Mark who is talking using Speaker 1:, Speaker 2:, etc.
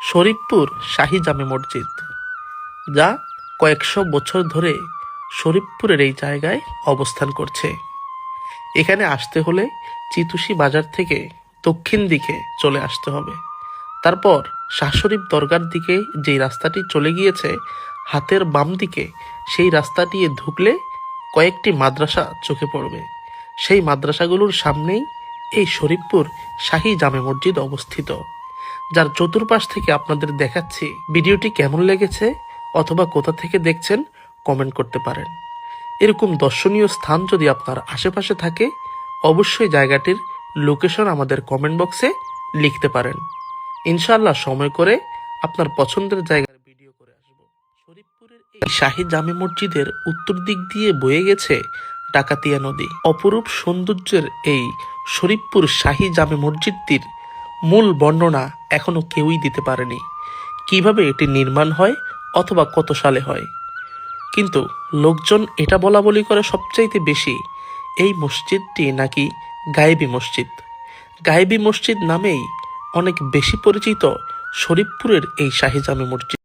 Speaker 1: শরীফপুর শাহী জামে মসজিদ, যা কয়েকশো বছর ধরে শরীফপুরের এই জায়গায় অবস্থান করছে। এখানে আসতে হলে চিতুষি বাজার থেকে দক্ষিণ দিকে চলে আসতে হবে। তারপর শাহ শরীফ দরগার দিকে যেই রাস্তাটি চলে গিয়েছে, হাতের বাম দিকে সেই রাস্তাটি ঢুকলে কয়েকটি মাদ্রাসা চোখে পড়বে। সেই মাদ্রাসাগুলোর সামনেই এই শরীফপুর শাহী জামে মসজিদ অবস্থিত। যার চতুর্পাশ থেকে আপনাদের দেখাচ্ছি ভিডিওটি কেমন লেগেছে অথবা কোথা থেকে দেখছেন, কমেন্ট করতে পারেন। এরকম দর্শনীয় স্থান যদি আপনার আশেপাশে থাকে, অবশ্যই জায়গাটির লোকেশন আমাদের কমেন্ট বক্সে লিখতে পারেন। ইনশাল্লাহ সময় করে আপনার পছন্দের জায়গার ভিডিও করে আসব। শরীফপুরের এই শাহী জামে মসজিদের উত্তর দিক দিয়ে বয়ে গেছে ডাকাতিয়া নদী। অপরূপ সৌন্দর্যের এই শরীফপুর শাহী জামে মসজিদটির মূল বর্ণনা এখনও কেউই দিতে পারেনি। কীভাবে এটি নির্মাণ হয় অথবা কত সালে হয়? কিন্তু লোকজন এটা বলা বলি করে সবচাইতে বেশি, এই মসজিদটি নাকি গায়েবি মসজিদ। গায়েবি মসজিদ নামেই অনেক বেশি পরিচিত শরীফপুরের এই শাহিজামি জামে মসজিদ।